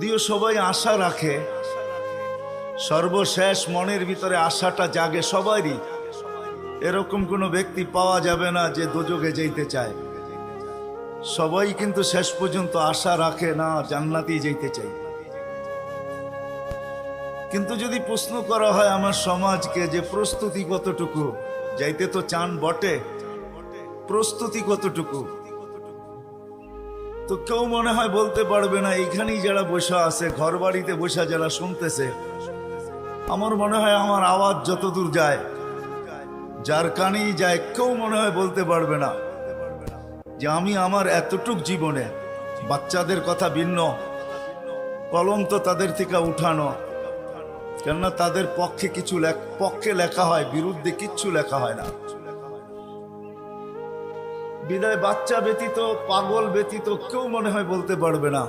দিও সবাই আশা রাখে। সর্বশেষ মনের ভিতরে আশাটা জাগে সবারই। এরকম কোনো ব্যক্তি পাওয়া যাবে না যে দোজগে যেতে চায়। সবাই কিন্তু শেষ পর্যন্ত আশা রাখে না, জান্নাতেই যেতে চাই কিন্তু যদি প্রশ্ন করা হয় আমার সমাজকে যে প্রস্তুতি কতটুকু, যাইতে তো চান বটে। প্রস্তুতি কতটুকু? তো কেউ মনে হয় বলতে পারবে না, এইখানেই যারা বসে আছে ঘর বাড়িতে বসে যারা শুনতেছে, আমার মনে হয় আমার আওয়াজ যতদূর যায়, যার কানেই যায়, কেউ মনে হয় বলতে পারবে না যে আমি আমার এতটুক জীবনে বাচ্চাদের কথা ভিন্ন, কলম তো তাদের থেকে উঠানো, কেননা তাদের পক্ষে কিছু পক্ষে লেখা হয়, বিরুদ্ধে কিচ্ছু লেখা হয় না। বিদায় বাচ্চা ব্যতীত, পাগল ব্যতীত কেউ মনে হয় বলতে পারবে না।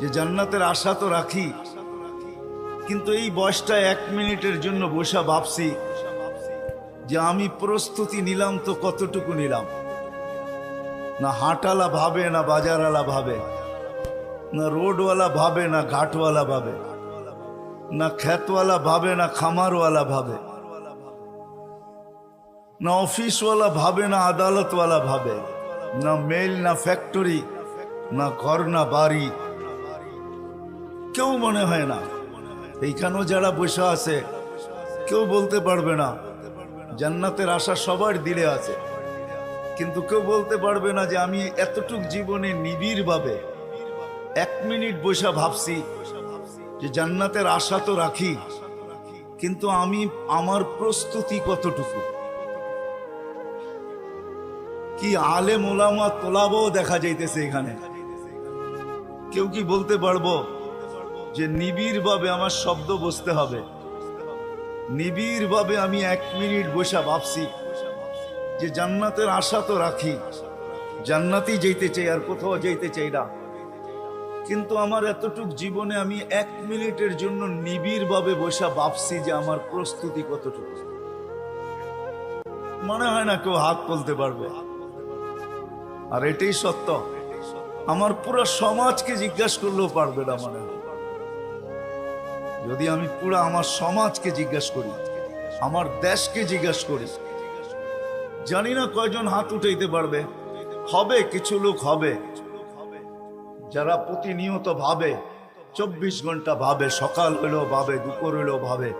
যে জান্নাতের আশা তো রাখি, কিন্তু এই বয়সটা এক মিনিটের জন্য বসা ভাবছি যে আমি প্রস্তুতি নিলাম তো কতটুকু নিলাম। না হাটালা ভাবে, না বাজারওয়ালা ভাবে, না রোডওয়ালা ভাবে, না ঘাটওয়ালা ভাবে, না খ্যাতওয়ালা ভাবে, না খামারওয়ালা ভাবে। না অফিসওয়ালা ভাবে, না আদালতওয়ালা ভাবে, না মেল না ফ্যাক্টরি না ঘর, না বাড়ি। কেউ মনে হয় না। এইখানেও যারা বসে আছে, কেউ বলতে পারবে না। জান্নাতের আশা সবার দিলে আছে। কিন্তু কেউ বলতে পারবে না যে আমি এতটুক জীবনে নিবিড়ভাবে এক মিনিট বসে ভাবছি যে জান্নাতের আশা তো রাখি, কিন্তু আমি, আমার প্রস্তুতি কতটুকু? কি আলে মোলামা তোলাবও দেখা যাইতেছে এখানে। কেউ কি বলতে পারব যে নিবিড় ভাবে আমার শব্দ বসতে হবে? নিবিড় ভাবে আমি এক মিনিট বসা ভাবছি যে জান্নাতের আশা তো রাখি। জান্নাতেই যেতে চাই আর কোথাও যেতে চাই না। কিন্তু আমার এতটুক জীবনে আমি এক মিনিটের জন্য নিবিড় ভাবে বসে ভাবছি যে আমার প্রস্তুতি কতটুকু। মনে হয় না কেউ হাত তুলতে পারবে। আর এটাই সত্য। আমার পুরো সমাজকে জিজ্ঞাসা করলেও পারবে না মনে। যদি আমি পুরো আমার সমাজকে জিজ্ঞাসা করি, আমার দেশকে জিজ্ঞাসা করি, জানি না কয়জন হাত উঠাইতে পারবে। হবে, কিছু লোক হবে। যারা প্রতিনিয়ত ভাবে, চব্বিশ ঘণ্টা ভাবে, সকাল হইলেও ভাবে, দুপুর হইলেও ভাবে,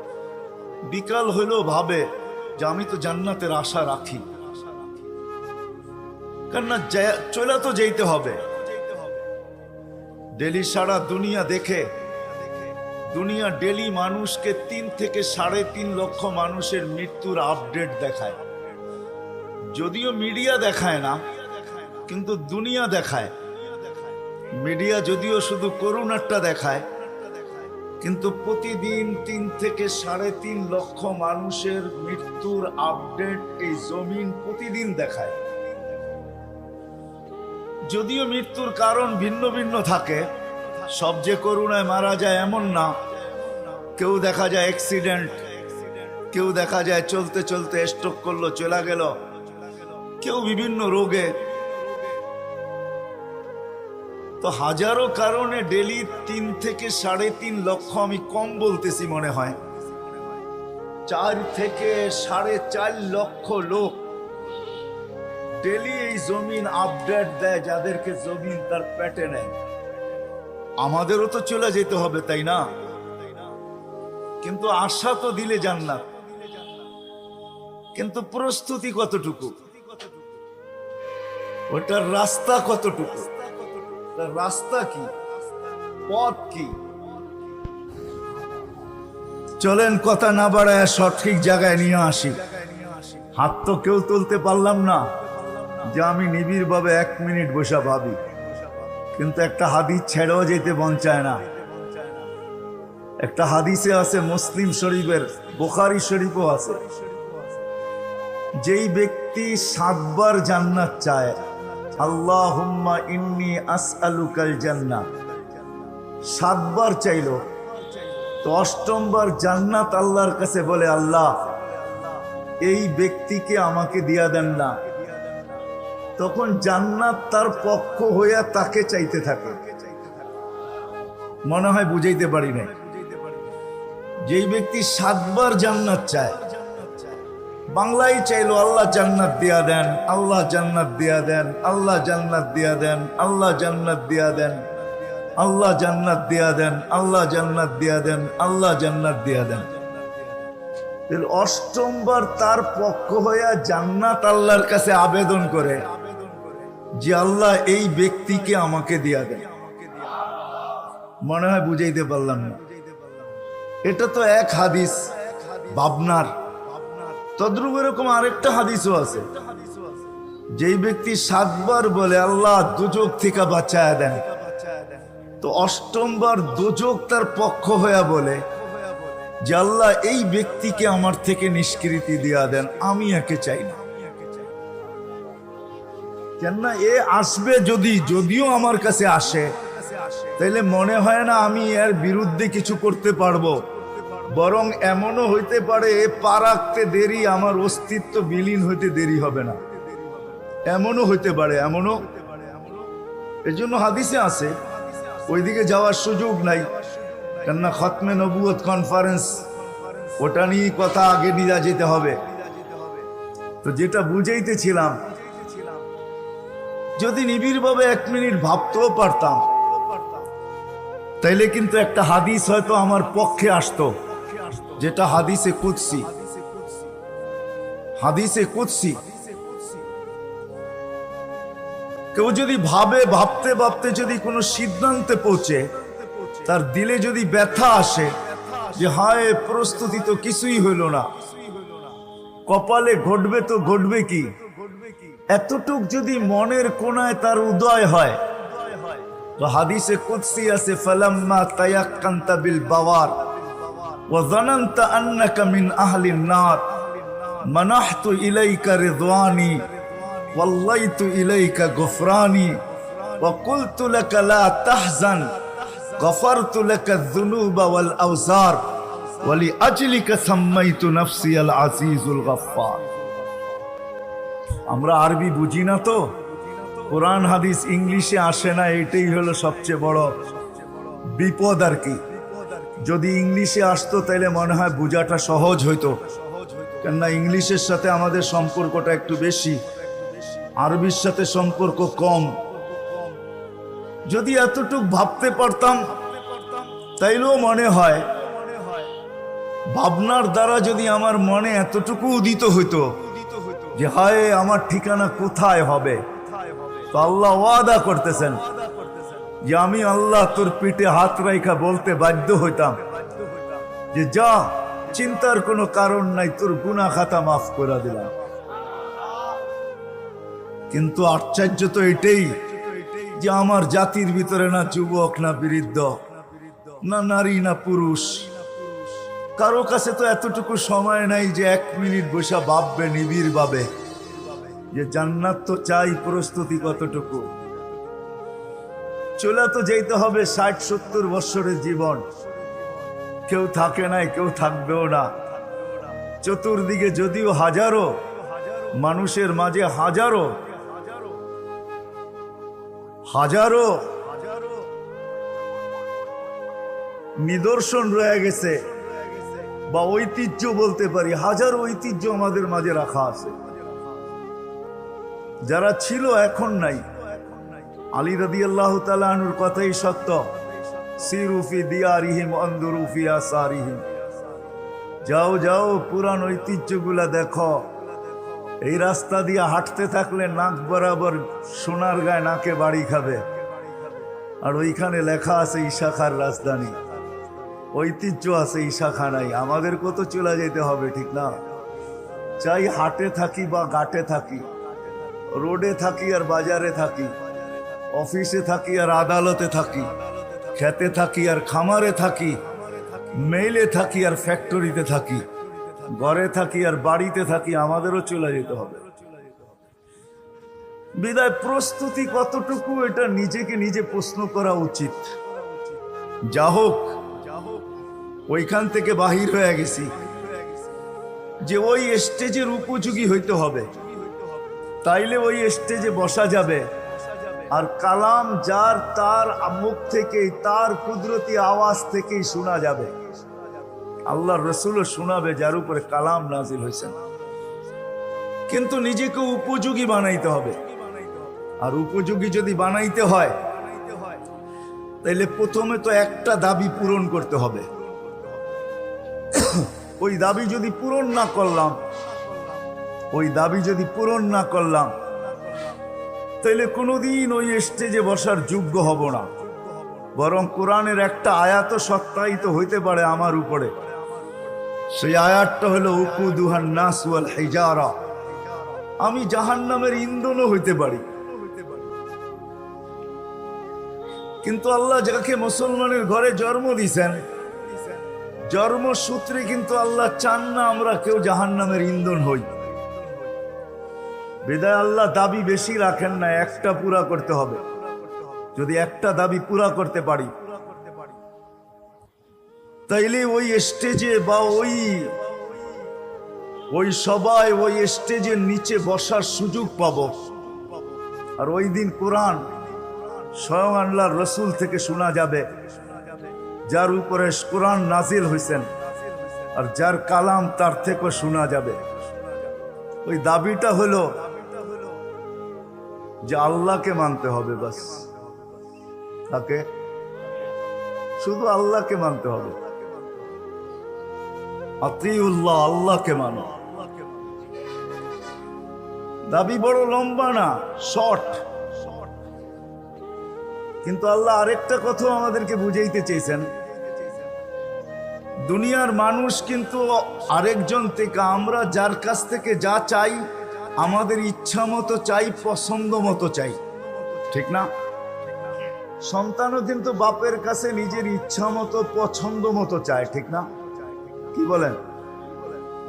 বিকাল হইলেও ভাবে যে আমি তো জান্নাতের আশা রাখি। কেননা চলে তো যেতে হবে। ডেলি সারা দুনিয়া দেখে, দুনিয়া ডেলি মানুষকে তিন থেকে সাড়ে তিন লক্ষ মানুষের মৃত্যুর আপডেট দেখায়। যদিও মিডিয়া দেখায় না, কিন্তু দুনিয়া দেখায়। মিডিয়া যদিও শুধু করুণারটা দেখায়, কিন্তু প্রতিদিন তিন থেকে সাড়ে তিন লক্ষ মানুষের মৃত্যুর আপডেট এই জমিন প্রতিদিন দেখায়। যদিও মৃত্যুর কারণ ভিন্ন ভিন্ন থাকে, সব যে করুণায় মারা যায় এমন না। কেউ দেখা যায় অ্যাক্সিডেন্ট কেউ দেখা যায় চলতে চলতে স্ট্রোক করল, চলে গেল। কেউ বিভিন্ন রোগে। তো হাজারো কারণে ডেলি তিন থেকে সাড়ে তিন লক্ষ আমি কম বলতেছি মনে হয়। চার থেকে সাড়ে চার লক্ষ লোক ডেলি এই জমিন আপডেট দেয়, যাদেরকে জমিন তার পেটে নেয়। আমাদেরও তো চলে যেতে হবে, তাই না? কিন্তু আশা তো দিলে জান্নাত। কিন্তু প্রস্তুতি কতটুকু? ওটার রাস্তা কতটুকু? তার রাস্তা কি? পথ কি? চলেন, কথা না বাড়ায় সঠিক জায়গায় নিয়ে আসি। হাত তো কেউ তুলতে পারলাম না। যে আমি নিবিড় ভাবে এক মিনিট বসা ভাবি। কিন্তু একটা হাদিস ছেড়েও যেতে মন চায় না। একটা হাদিসে আছে, মুসলিম শরীফের, বোখারি শরীফও আছে। যেই ব্যক্তি সাতবার জান্নাত চায় আল্লাহ হুম্মা ইন্নি আসআলুকাল জান্নাত সাতবার চাইলো, তো অষ্টমবার জান্নাত আল্লাহর কাছে বলে, আল্লাহ, এই ব্যক্তিকে আমাকে দিয়া দেন না। তখন জান্নাত তার পক্ষ হইয়া তাকে চাইতে থাকে। মনে হয় বুঝাইতে পারি নাই। যেই ব্যক্তি সাতবার জান্নাত চায়, বাংলায় চাইলো আল্লাহ জান্নাত দিয়া দেন, আল্লাহ জান্নাত দিয়া দেন, আল্লাহ জান্নাত দিয়া দেন, আল্লাহ জান্নাত দিয়া দেন, আল্লাহ জান্নাত দিয়া দেন, আল্লাহ জান্নাত দিয়া দেন, আল্লাহ জান্নাত দিয়া দেন। অষ্টমবার তার পক্ষ হইয়া জান্নাত আল্লাহর কাছে আবেদন করে যে আল্লাহ এই ব্যক্তিকে আমাকে দেয়া দেন। মনে হয় বুঝাইতে পারলাম না। এটা তো এক হাদিস, ভাবনার। তদ্রুপ এরকম আরেকটা হাদিসও আছে। যেই ব্যক্তি সাতবার বলে, আল্লাহ দুযোগ থেকে বাঁচায় দেন। তো অষ্টমবার দুযোগ তার পক্ষ হইয়া বলে, যে আল্লাহ এই ব্যক্তিকে আমার থেকে নিষ্কৃতি দিয়া দেন, আমি একে চাই না। কেননা এ আসবে যদি, যদিও আমার কাছে আসে, তাইলে মনে হয় না আমি এর বিরুদ্ধে কিছু করতে পারব। বরং এমনও হইতে পারে, এ পা রাখতে দেরি, আমার অস্তিত্ব বিলীন হইতে দেরি হবে না। এমনও হইতে পারে, এমনও। এর জন্য হাদিসে আছে, ওইদিকে যাওয়ার সুযোগ নাই। কেননা খতমে নবুয়ত কনফারেন্স ওটা নিয়ে কথা আগে নিয়ে যেতে হবে। তো যেটা বুঝাইতেছিলাম যদি নিবিড়ভাবে এক মিনিট ভাবতেও পারতাম, তাইলে কিন্তু একটা হাদিস হয়তো আমার পক্ষে আসতো, যেটা হাদিসে কুৎসি হাদিসে কুৎসি কেউ যদি ভাবে, ভাবতে ভাবতে যদি কোনো সিদ্ধান্তে পৌঁছে, তার দিলে যদি ব্যথা আসে, যে হায়, প্রস্তুতি তো কিছুই হইল না। কপালে ঘটবে তো ঘটবে কি? এতটুক যদি মনের কোনায় তার উদয় হয় তো হাদিসে কুৎসি আছে ফালাম্মা তায়াক্কান্তা বিল বাওয়ার وظننت أنك من أهل النار منحت إليك رضواني والليت إليك غفراني وقلت لك لا تحزن غفرت لك الذنوب والأوزار ولأجلك سميت نفسي العزيز الغفار আমরা আরবি বুঝি না তো? কোরআন, হাদিস, ইংলিশে আসে না এটাই হলো সবচেয়ে বড় বিপদ আর কি। যদি ইংলিশে আসতো তাহলে মনে হয় বোঝাটা সহজ হইতো। কেননা ইংলিশের সাথে আমাদের সম্পর্কটা একটু বেশি, আরবির সাথে সম্পর্ক কম। যদি এতটুক ভাবতে পারতাম, তাইলেও মনে হয়, ভাবনার দ্বারা যদি আমার মনে এতটুকু উদিত হইতো যে হায়, আমার ঠিকানা কোথায় হবে? তো আল্লাহ ওয়াদা করতেছেন যে আমি আল্লাহ তোর পিঠে হাত রাইখা বলতে বাধ্য হইতাম। যে যা, চিন্তার কোনো কারণ নাই, তোর গুনা খাতা মাফ করে দিলাম। কিন্তু আশ্চর্য তো এটাই যে আমার জাতির ভিতরে না যুবক, না বৃদ্ধ, না নারী, না পুরুষ কারও কাছে তো এতটুকু সময় নাই যে এক মিনিট বসে ভাববে নিবিড় ভাবে যে জান্নাত তো চাই, প্রস্তুতি কতটুকু? চলে তো যেতে হবে ষাট, সত্তর বৎসরের জীবন। কেউ থাকে নাই, কেউ থাকবেও না। চতুর্দিকে যদিও হাজারো, মানুষের মাঝে হাজারো হাজারো নিদর্শন রয়ে গেছে। বা ঐতিহ্য বলতে পারি, হাজার ঐতিহ্য আমাদের মাঝে রাখা আছে। যারা ছিল, এখন নাই। আলী রদি আল্লাহ তালুর কথাই সত্য। সিরুফি দিয়ারিহিম অন্দরুফি আসারিহিম। যাও যাও, পুরান ঐতিহ্যগুলা দেখো। এই রাস্তা দিয়ে হাঁটতে থাকলে নাক বরাবর সোনার গায়ে নাকে বাড়ি খাবে। আর ওইখানে লেখা আছে, ইশাখার রাজধানী। ঐতিহ্য আছে ইশাখা নাই আমাদের কত চলে যেতে হবে, ঠিক না? চাই হাটে থাকি বা ঘাটে থাকি, রোডে থাকি আর বাজারে থাকি, অফিসে থাকি আর আদালতে থাকি, খেতে থাকি আর খামারে থাকি মেইলে থাকি আর ফ্যাক্টরিতে থাকি, ঘরে থাকি আর বাড়িতে থাকি, আমাদেরও চলে যেতে হবে। বিদায়, প্রস্তুতি কতটুকু, এটা নিজেকে নিজে প্রশ্ন করা উচিত। যা হোক ওইখান থেকে বাহির হয়ে গেছি। যে ওই স্টেজের উপযোগী হইতে হবে। তাইলে ওই স্টেজে বসা যাবে। আর কালাম যার তার মুখ থেকেই তার কুদরতি আওয়াজ থেকেই শোনা যাবে। আল্লাহ রসুলও শোনাবে যার উপরে কালাম নাজিল হয়েছেন। কিন্তু নিজেকে উপযোগী বানাইতে হবে। আর উপযোগী যদি বানাইতে হয়, তাইলে প্রথমে তো একটা দাবি পূরণ করতে হবে। ওই দাবি যদি পূরণ না করলাম, ওই দাবি যদি পূরণ না করলাম তাইলে কোনোদিন ওই স্টেজে বসার যোগ্য হব না। বরং কোরআনের একটা আয়াত সত্যায়িত হইতে পারে আমার উপরে। সেই আয়াতটা হলো, উকুদুহান নাস ওয়াল হিজারা। আমি জাহান্নামের ইন্ধনও হইতে পারি। কিন্তু আল্লাহ যাকে মুসলমানের ঘরে জন্ম দিছেন জন্মসূত্রে কিন্তু আল্লাহ চান না আমরা কেউ জাহান্নামের ইন্ধন হই। বেদায় আল্লাহ দাবি বেশি রাখেন না, একটা পুরা করতে হবে। যদি একটা দাবি পুরা করতে পারি। তাইলে ওই স্টেজে বা ওই ওই সবাই ওই স্টেজের নিচে বসার সুযোগ পাব। আর ওই দিন কোরআন স্বয়ং আল্লাহর রসুল থেকে শোনা যাবে। যার উপরে কোরআন নাজিল হয়েছেন আর যার কালাম তার থেকে শোনা যাবে। ওই দাবিটা হলো যে আল্লাহকে মানতে হবে বাস। তাকে শুধু আল্লাহকে মানতে হবে। আতিউল্লাহ, আল্লাহকে মানো। দাবি বড় লম্বা না, শর্ট। কিন্তু আল্লাহ আরেকটা কথা আমাদেরকে বুঝাইতে চেয়েছেন দুনিয়ার মানুষ কিন্তু আরেকজন থেকে আমরা যার কাছ থেকে যা চাই, আমাদের ইচ্ছা মতো চাই, পছন্দ মতো চাই। ঠিক না? সন্তানও কিন্তু বাপের কাছে নিজের ইচ্ছা মতো, পছন্দ মতো চায়, ঠিক না? কি বলেন?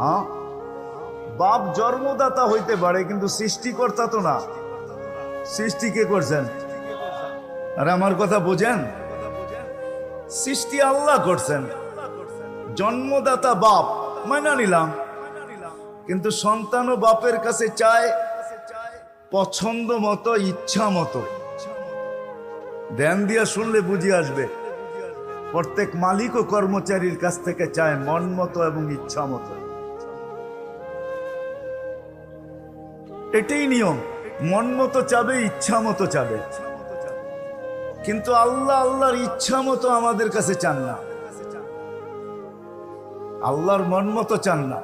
হ্যাঁ? বাপ জন্মদাতা হইতে পারে, কিন্তু সৃষ্টিকর্তা তো না। সৃষ্টি কে করছেন? আরে আমার কথা বোঝেন? সৃষ্টি আল্লাহ করছেন। জন্মদাতা বাপ মানা নিলাম। কিন্তু সন্তান ও বাপের কাছে চায় পছন্দ মতো, ইচ্ছা মতো। ধ্যান দিয়া শুনলে বুঝে আসবে। প্রত্যেক মালিক ও কর্মচারীর কাছ থেকে চায় মন মতো এবং ইচ্ছা মতো। এটাই নিয়ম। মন মতো চাবে, ইচ্ছা মতো চাবে। কিন্তু আল্লাহ আল্লাহর ইচ্ছা মতো আমাদের কাছে চান না। আল্লাহর মন মতো চান না।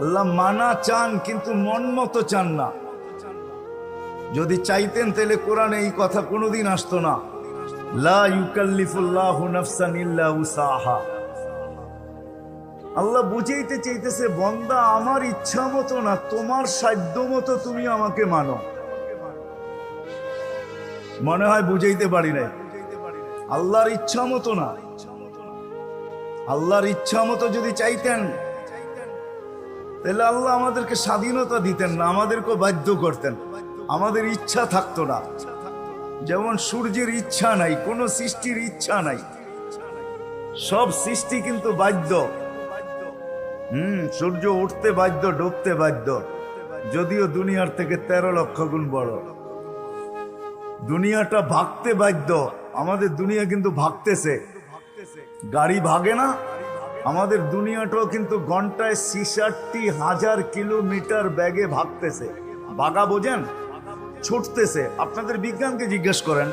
আল্লাহ মানা চান, কিন্তু মন মতো চান না। যদি চাইতেন তাহলে কোরআনে এই কথা কোনোদিন আসতো না। আল্লাহ বুঝাইতে চাইতেছে, বন্দা, আমার ইচ্ছা মতো না, তোমার সাধ্য মতো তুমি আমাকে মানো। মনে হয় বুঝাইতে পারি নাই। আল্লাহর ইচ্ছা মতো না। আল্লাহর ইচ্ছা মতো যদি চাইতেন, তাহলে আল্লাহ আমাদেরকে স্বাধীনতা দিতেন না আমাদেরকে বাধ্য করতেন। আমাদের ইচ্ছা থাকতো না। যেমন সূর্যের ইচ্ছা নাই, কোনো সৃষ্টির ইচ্ছা নাই। সব সৃষ্টি কিন্তু বাধ্য। হুম, সূর্য উঠতে বাধ্য, ডুবতে বাধ্য। যদিও দুনিয়ার থেকে তেরো লক্ষ গুণ বড়। দুনিয়াটা ভাগতে বাধ্য। আমাদের দুনিয়া কিন্তু ভাগতেছে। গাড়ি ভাগে না? আমাদের দুনিয়াটাও কিন্তু ঘন্টায় ছিষট্টি হাজার কিলোমিটার ব্যাগে ভাগতেছে। ভাগা বোঝেন? ছুটতেছে। আপনাদের বিজ্ঞানকে জিজ্ঞেস করেন।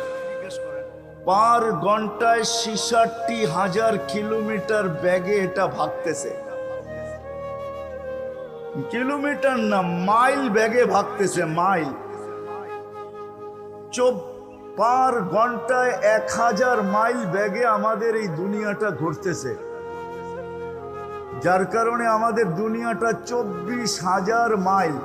পার ঘন্টায় ছিষট্টি হাজার কিলোমিটার ব্যাগে এটা ভাগতেছে। কিলোমিটার না, মাইল ব্যাগে ভাগতেছে, মাইল। চোপ পার ঘন্টায় এক হাজার মাইল ব্যাগে আমাদের এই দুনিয়াটা ঘুরতেছে। যার কারণে আমাদের দুনিয়াটা চব্বিশ হাজার মাইল।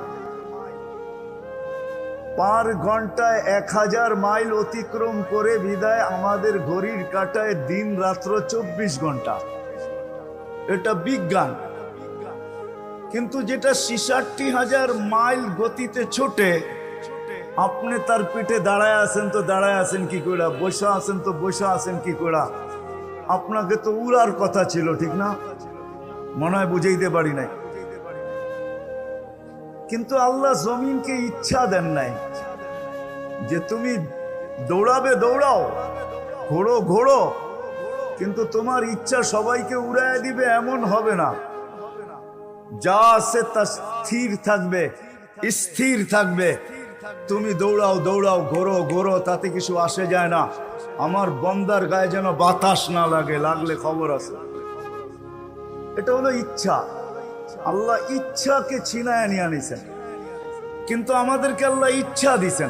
পার ঘন্টায় এক হাজার মাইল অতিক্রম করে বিদায় আমাদের ঘড়ির কাটায় দিন রাত্র চব্বিশ ঘণ্টা। এটা বিজ্ঞান। কিন্তু যেটা ছিষট্টি হাজার মাইল গতিতে ছোটে আপনি তার পিঠে দাঁড়ায় আছেন তো দাঁড়ায় আছেন কি কইরা? বসে আছেন তো বসে আছেন কি করে আপনাকে তো উড়ার কথা ছিল, ঠিক না? মনে হয় বুঝাইতে পারি নাই। কিন্তু আল্লাহ জমিনকে ইচ্ছা দেন নাই যে তুমি দৌড়াবে, দৌড়াও ঘোড়ো ঘোড়ো কিন্তু তোমার ইচ্ছা সবাইকে উড়ায় দিবে এমন হবে না। যা আছে তা স্থির থাকবে স্থির থাকবে। তুমি দৌড়াও দৌড়াও, ঘোরো ঘোরো, তাতে কিছু আসে যায় না। আমার বন্দার গায়ে যেন বাতাস না লাগে, লাগলে খবর আছে। এটা হলো ইচ্ছা। আল্লাহ ইচ্ছাকে ছিনায় নিয়ে আনিছেন। কিন্তু আমাদেরকে আল্লাহ ইচ্ছা দিছেন।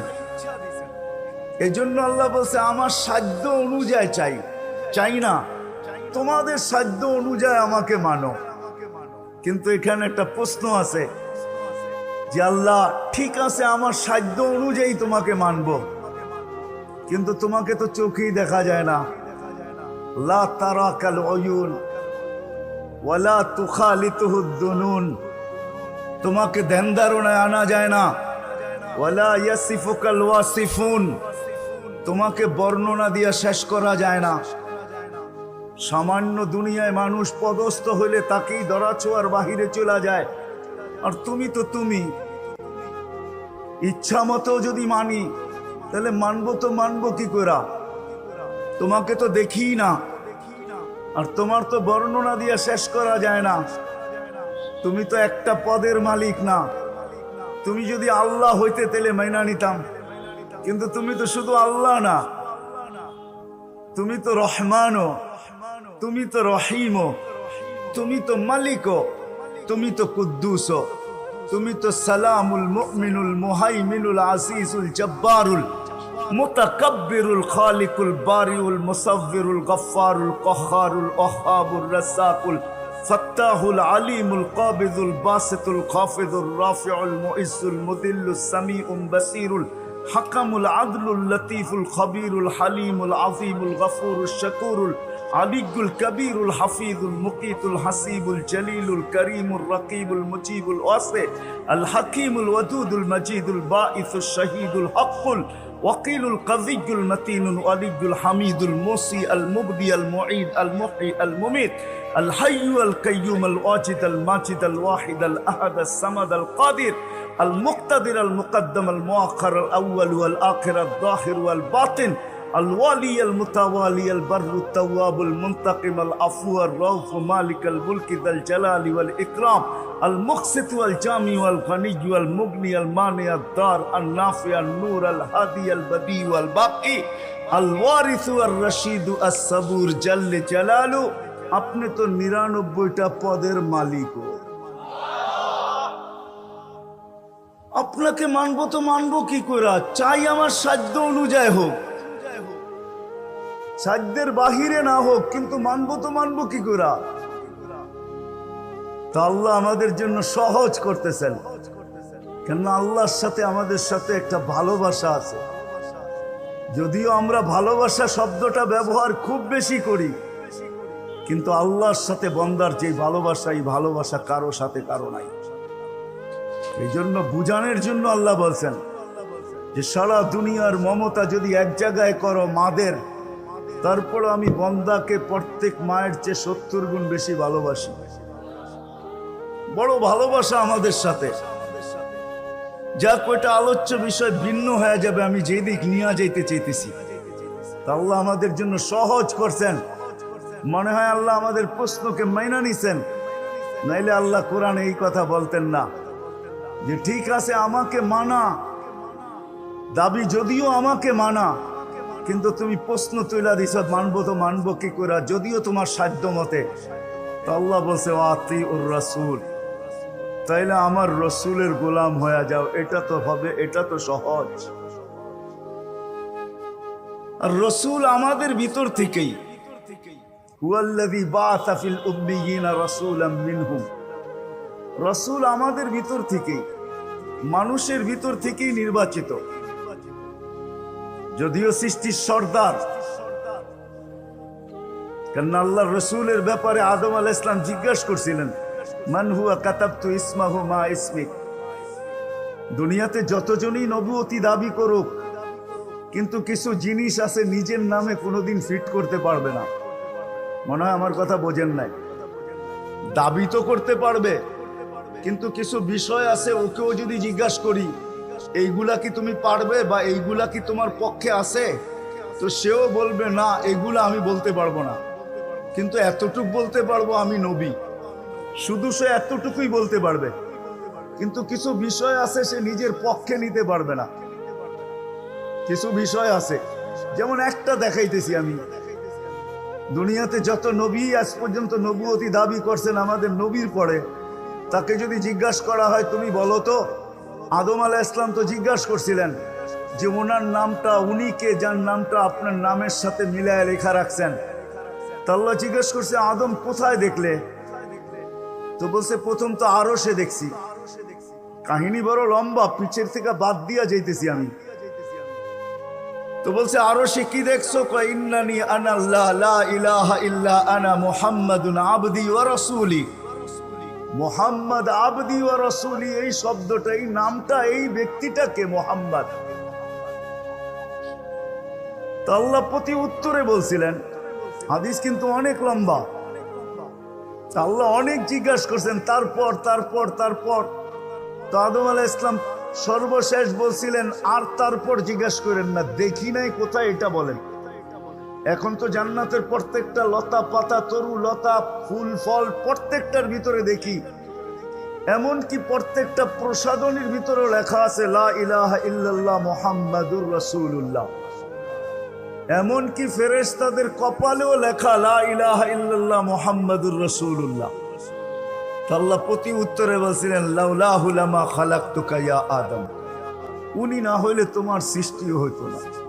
এই জন্য আল্লাহ বলছে, আমার সাধ্য অনুযায়ী চাই। চাই না। তোমাদের সাধ্য অনুযায়ী আমাকে মানো। কিন্তু এখানে একটা প্রশ্ন আছে। যে আল্লাহ, ঠিক আছে, আমার সাধ্য অনুযায়ী তোমাকে মানব। কিন্তু তোমাকে তো চোখেই দেখা যায় না। লা তারা কাল অয়ুন, ওয়ালা তুখালিতুহুদ্দুনুন তোমাকে ধ্যান আনা যায় না। ওয়ালা ইয়াসিফুকাল ওয়াসিফুন, তোমাকে বর্ণনা দিয়ে শেষ করা যায় না। সামান্য দুনিয়ায় মানুষ পদস্থ হইলে তাকেই দরাছোয়ার বাহিরে চলে যায়। আর তুমি তো তুমি। ইচ্ছা মতো যদি মানি, তাহলে মানবো তো মানবো কি করা? তোমাকে তো দেখি না। আর তোমার তো বর্ণনা দিয়ে শেষ করা যায় না। তুমি তো একটা পদের মালিক না। তুমি যদি আল্লাহ হইতে তেলে মাইনা নিতাম। কিন্তু তুমি তো শুধু আল্লাহ না। তুমি তো রহমানও। তুমি তো রহিমও। তুমি তো মালিকও। তুমি তো কুদ্দুস, তুমি তো সালামুল মুমিনুল মুহাইমিনুল আসিসুল জব্বারুল মুতাকাব্বিরুল খালিকুল বারিউল মুসাవ్বিরুল গফফারুল কহ্হারুল ওহাবুর রাসাকুল ফাত্তাহুল আলিমুল কাবিদুল বাসিতুল খাফিদুর রাফিউল মুইজ্জুল মুদিল্লুস সামিউম বাসিরুল حكم العدل اللطيف الخبير الحليم العظيم الغفور الشكور العلي الكبير الحفيظ المقيت الحسيب الجليل الكريم الرقيب المجيب الواسع الحكيم الودود المجيد البائث الشهيد الحق وقيل القضي المتين الولي الحميد الموصي المبدي المعيد المحي المميت الحي القيوم الواجد الماجد الواحد الأحد الصمد القادر المقتدر المقدم المؤخر الأول والآخر الظاهر والباطن الوالي المتوالي البر التواب المنتقم العفو الرؤوف مالك الملك ذا الجلال والإكرام المقسط والجامع والغني والمغني المانع الدار النافع النور الهادي البديع والباقي الوارث والرشيد الصبور جل جلاله আপনি তো নিরানব্বইটা পদের মালিকও আপনাকে মানবো তো মানবো কি করে চাই আমার সাধ্য অনুযায়ী হোক। সাধ্যের বাহিরে না হোক, কিন্তু মানবো তো মানবো কি করে তা আল্লাহ আমাদের জন্য সহজ করতেছেন। কেননা আল্লাহর সাথে আমাদের সাথে একটা ভালোবাসা আছে। যদিও আমরা ভালোবাসা শব্দটা ব্যবহার খুব বেশি করি, কিন্তু আল্লাহর সাথে বন্দার যে ভালোবাসা, এই ভালোবাসা কারও সাথে কারও নাই। এই জন্য বুঝানোর জন্য আল্লাহ বলছেন যে সারা দুনিয়ার মমতা যদি এক জায়গায় করো মাদের তারপর আমি বন্দাকে প্রত্যেক মায়ের চেয়ে সত্তর গুণ বেশি ভালোবাসি। বড় ভালোবাসা আমাদের সাথে। যা কয়টা আলোচ্য বিষয়, ভিন্ন হয়ে যাবে, আমি যেদিক নিয়ে যাইতে চাইতেছি। আল্লাহ আমাদের জন্য সহজ করছেন। মনে হয় আল্লাহ আমাদের প্রশ্নকে মাইনা নিছেন। নাইলে আল্লাহ কোরআন এই কথা বলতেন না। যে ঠিক আছে আমাকে মানা। দাবি যদিও আমাকে মানা, কিন্তু তুমি প্রশ্ন তুইলা দিছ, মানবো তো মানবো কি করে যদিও তোমার সাধ্য মতে। তো আল্লাহ বলছে আতি উর রাসুল। তাইলে আমার রসুলের গোলাম হয়ে যাও, এটা তো হবে, এটা তো সহজ। আর রসুল আমাদের ভিতর থেকেই। হুয়াল্লাযী বাআসা ফিল উম্মিয়িনা রাসূলাম মিনহুম। রসুল আমাদের ভিতর থেকেই, মানুষের ভিতর থেকেই নির্বাচিত। যদিও সৃষ্টির সর্দার কেন আল্লাহ রসুলের ব্যাপারে আদম আল ইসলাম জিজ্ঞাসা করছিলেন মানহুয়া কাতাবতু ইসমাহু মা ইসমিক দুনিয়াতে যতজনই নবুয়তি দাবি করুক, কিন্তু কিছু জিনিস আছে নিজের নামে কোনোদিন ফিট করতে পারবে না। মনে হয় আমার কথা বোঝেন নাই? দাবি তো করতে পারবে কিন্তু কিছু বিষয় আছে ওকেও যদি জিজ্ঞাসা করি, এইগুলা কি তুমি পারবে বা এইগুলা কি তোমার পক্ষে আছে? তো সেও বলবে, না, এগুলা আমি বলতে পারব না। কিন্তু এতটুক বলতে পারব আমি নবী। শুধু সে এতটুকুই বলতে পারবে। কিন্তু কিছু বিষয় আছে সে নিজের পক্ষে নিতে পারবে না। কিছু বিষয় আছে। যেমন একটা দেখাইতেছি আমি। দুনিয়াতে যত নবী আজ পর্যন্ত নবুয়তি দাবি করছেন, আমাদের নবীর পরে তাকে যদি জিজ্ঞাসা করা হয়, তুমি বলো তো? আদম আলাহ ইসলাম তো জিজ্ঞাসা করছিলেন যে, ওনার নামটা, উনি কে যার নামটা আপনার নামের সাথে মিলায় লেখা রাখছেন? তা আল্লাহ জিজ্ঞেস করছে, আদম কোথায় দেখলে? তো বলছে, প্রথম তো আরও সে দেখছি। কাহিনী বড় লম্বা পিছের থেকে বাদ দিয়া যাইতেছি আমি। তো বলছে আরও সে কি দেখছ? ইন্নানি আনা আল্লাহ, লা ইলাহা ইল্লা আনা মুহাম্মাদুন আবদি ওয়া রাসূলি। মোহাম্মদ আবদি ওয়া রাসূলি, এই শব্দটা এই নামটা এই ব্যক্তিটাকে মোহাম্মদ। তো প্রতি উত্তরে বলছিলেন, হাদিস কিন্তু অনেক লম্বা। আল্লাহ অনেক জিজ্ঞাসা করছেন, তারপর তারপর তারপর। তো আদম আলাহ ইসলাম সর্বশেষ বলছিলেন, আর তারপর জিজ্ঞাসা করেন না, দেখি নাই কোথায় এটা বলেন। এখন তো জান্নাতের প্রত্যেকটা লতা পাতা, তরু লতা, ফুল, ফল প্রত্যেকটার ভিতরে দেখি। এমনকি প্রত্যেকটা প্রসাদনীর ভিতরে লেখা আছে, লা ইলাহা ইল্লাল্লাহ মোহাম্মদুর রাসূলুল্লাহ। এমনকি ফেরেশতাদের কপালেও লেখা, লা ইলাহা ইল্লাল্লাহ মোহাম্মদুর রাসূলুল্লাহ। আল্লাহ প্রতি উত্তরে বলছিলেন লাউলাহুলামা খালাক্তুকা ইয়া আদম। উনি না হইলে তোমার সৃষ্টিও হইতো না।